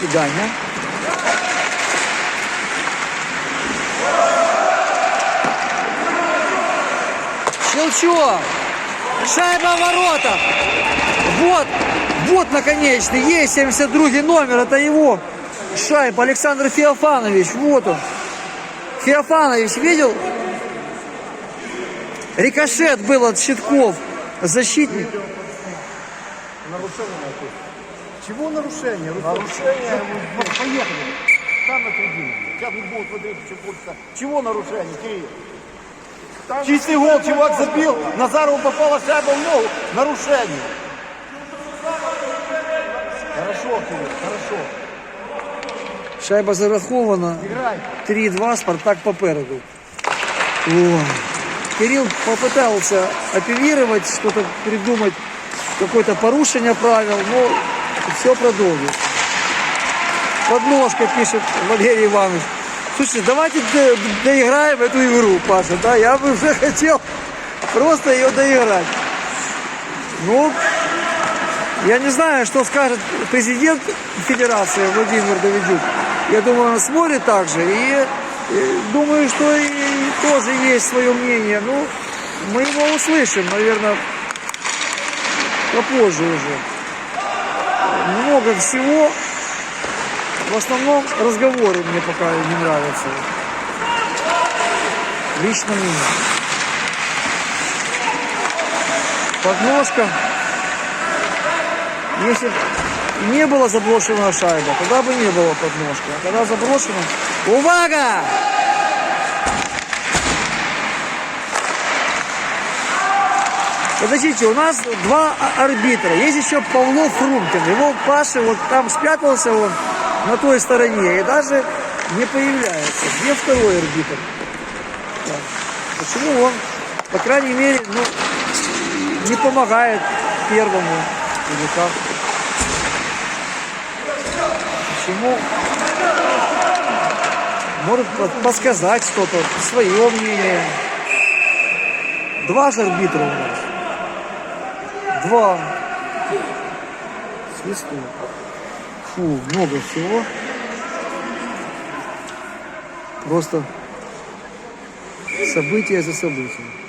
Фигання. Щелчок. Шайба в воротах. Вот, вот наконечный. Есть 72 номер. Это его шайба. Александр Феофанович. Вот он. Феофанович видел? Рикошет был от щитков. Защитник. Чего нарушение? Нарушение. Поехали. Там на трибуне. Сейчас не будут смотреть, что будет. Чего нарушение, Кирилл? Чистый гол, чувак забил. Назарову попала шайба в ногу. Нарушение. Хорошо, Кирилл, хорошо. Шайба зарахована. Играй. 3-2, Спартак попереду. О. Кирилл попытался апеллировать, что-то придумать, какое-то порушение правил, но все продолжит. Подножка пишет Валерий Иванович. Слушайте, давайте до- доиграем эту игру, Паша, да, я бы уже хотел просто ее доиграть. Ну, я не знаю, что скажет президент Федерации Владимир Давидюк. Я думаю, он смотрит так же. И, э, думаю, что и тоже есть свое мнение. Ну, мы его услышим, наверное, попозже уже. Много всего. В основном разговоры мне пока не нравятся. Лично мне. Подножка. Если не было заброшена шайба, тогда бы не было подножки. А когда заброшена... Увага! Подождите, у нас два а- арбитра. Есть еще Павлов Фрумкин. Его Паша вот там спрятался он на той стороне и даже не появляется. Где второй арбитр? Так. Почему он, по крайней мере, ну, не помогает первому или как? Почему? Может под- подсказать что-то, свое мнение. Два же арбитра у нас. Два. Свисту. Фу, много всего. Просто событие за событием.